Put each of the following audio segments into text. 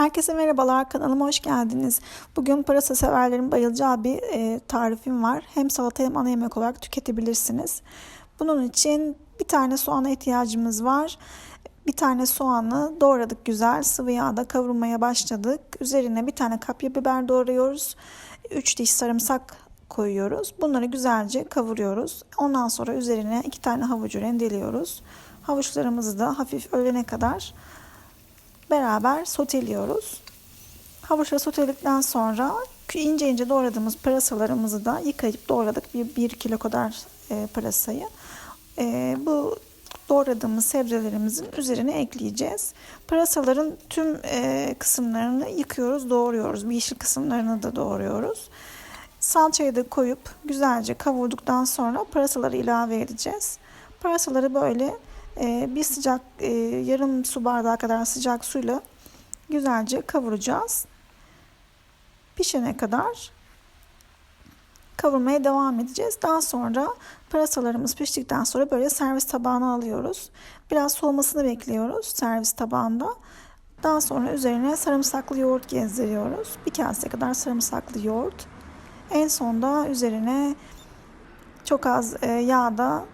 Herkese merhabalar kanalıma hoş geldiniz. Bugün pırasa severlerin bayılacağı bir e, tarifim var. Hem salata hem ana yemek olarak tüketebilirsiniz. Bunun için bir tane soğana ihtiyacımız var. Bir tane soğanı doğradık güzel sıvı yağda kavurmaya başladık. Üzerine bir tane kapya biber doğruyoruz. 3 diş sarımsak koyuyoruz. Bunları güzelce kavuruyoruz. Ondan sonra üzerine iki tane havucu rendeliyoruz. Havuçlarımızı da hafif ölene kadar beraber soteliyoruz. Havuçları soteledikten sonra ince ince doğradığımız pırasalarımızı da yıkayıp doğradık. Bir, bir kilo kadar e, pırasayı. E, bu doğradığımız sebzelerimizin üzerine ekleyeceğiz. Pırasaların tüm e, kısımlarını yıkıyoruz, doğruyoruz. Bir yeşil kısımlarını da doğruyoruz. Salçayı da koyup güzelce kavurduktan sonra pırasaları ilave edeceğiz. Pırasaları böyle bir sıcak e, yarım su bardağı kadar sıcak suyla güzelce kavuracağız. Pişene kadar kavurmaya devam edeceğiz. Daha sonra pırasalarımız piştikten sonra böyle servis tabağına alıyoruz. Biraz soğumasını bekliyoruz servis tabağında. Daha sonra üzerine sarımsaklı yoğurt gezdiriyoruz. Bir kase kadar sarımsaklı yoğurt. En sonda üzerine çok az e, yağda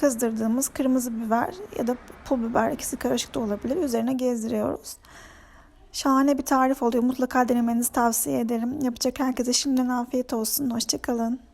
kızdırdığımız kırmızı biber ya da pul biber ikisi karışık da olabilir. Üzerine gezdiriyoruz. Şahane bir tarif oluyor. Mutlaka denemenizi tavsiye ederim. Yapacak herkese şimdiden afiyet olsun. Hoşçakalın.